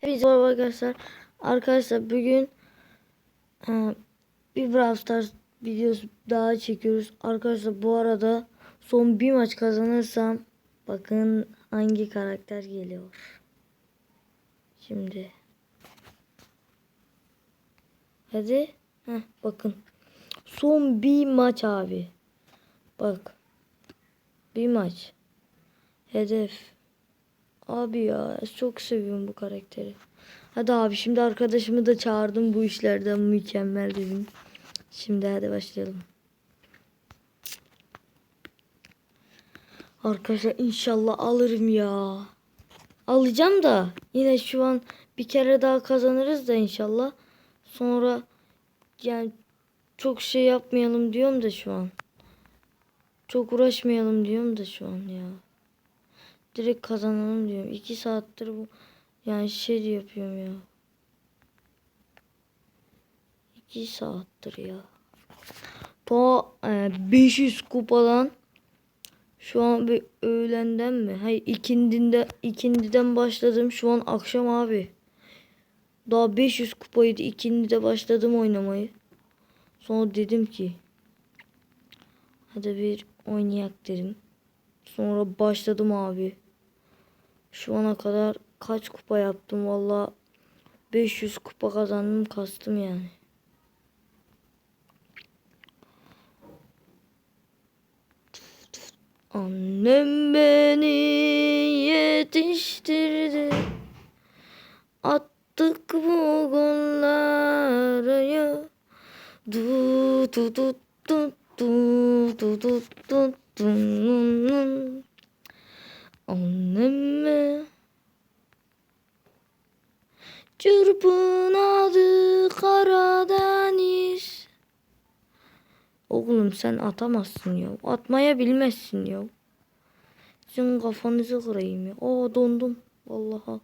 Hepinize merhaba arkadaşlar. Arkadaşlar bugün e, bir Brawl Stars videosu daha çekiyoruz. Arkadaşlar bu arada son bir maç kazanırsam bakın hangi karakter geliyor. Şimdi. Hadi. Heh, bakın. Son bir maç abi. Bak. Bir maç. Hedef. Abi ya çok seviyorum bu karakteri. Hadi abi şimdi arkadaşımı da çağırdım bu işlerden mükemmel dedim. Şimdi hadi başlayalım. Arkadaşlar inşallah alırım ya. Alacağım da yine şu an bir kere daha kazanırız da inşallah. Sonra yani çok şey yapmayalım diyorum da şu an. Çok uğraşmayalım diyorum da şu an ya. Direkt kazanalım diyorum. 2 saattir bu yani şey yapıyorum ya. 2 saattir ya. Ta e, 500 kupadan şu an bir öğlenden mi? Hayır ikindinde ikindiden başladım. Şu an akşam abi. Daha 500 kupaydı. İkindide başladım oynamayı. Sonra dedim ki hadi bir oynayak dedim. Sonra başladım abi. Şu ana kadar kaç kupa yaptım valla 500 kupa kazandım kastım yani. Annem beni yetiştirdi. Attık bu golları. Du du du du du du du du du Anneme Çırpınadı Karadeniz Oğlum sen atamazsın ya. Atmaya bilmezsin ya. Sizin kafanızı kırayım ya. Aa dondum. Vallahi.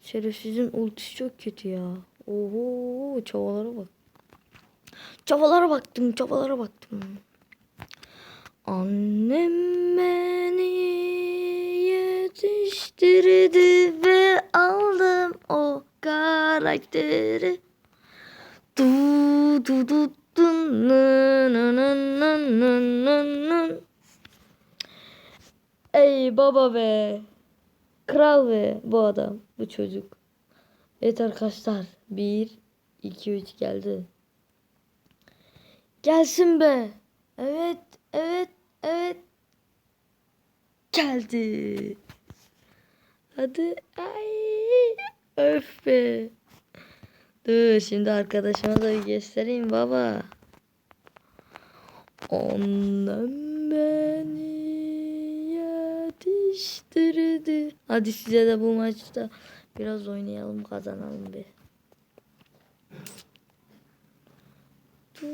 Şerefsizin ultisi çok kötü ya. Oho çavalara bak. Çavalara baktım çavalara baktım. Annem beni yetiştirdi ve aldım o karakteri. Du du du du nı nı nı nı nı nı nı. Ey baba be. Kral be bu adam, bu çocuk. Evet arkadaşlar. Bir, iki, üç geldi. Gelsin be. Evet, evet, evet. Geldi. Hadi. Ay. Öf be. Dur şimdi arkadaşıma da bir göstereyim baba. Ondan beni yetiştirdi. Hadi size de bu maçta biraz oynayalım kazanalım bir. Tu,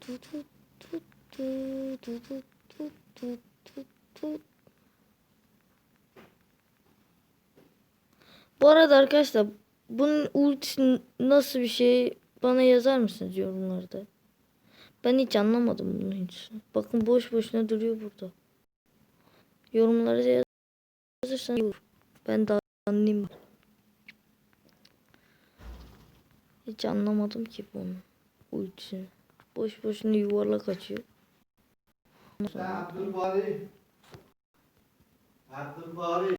tu, tu, tu, tu, tu, tu, tu, tu, tu, tu. Bu arada arkadaşlar bunun ultisi nasıl bir şey bana yazar mısınız yorumlarda? Ben hiç anlamadım bunun hiç. Bakın boş boşuna duruyor burada. Yorumlara yazırsanız iyi olur. Ben de anlayayım. Hiç anlamadım ki bunu. Ultisini. Boş boşuna yuvarlak açıyor. Abdülbari. Abdülbari.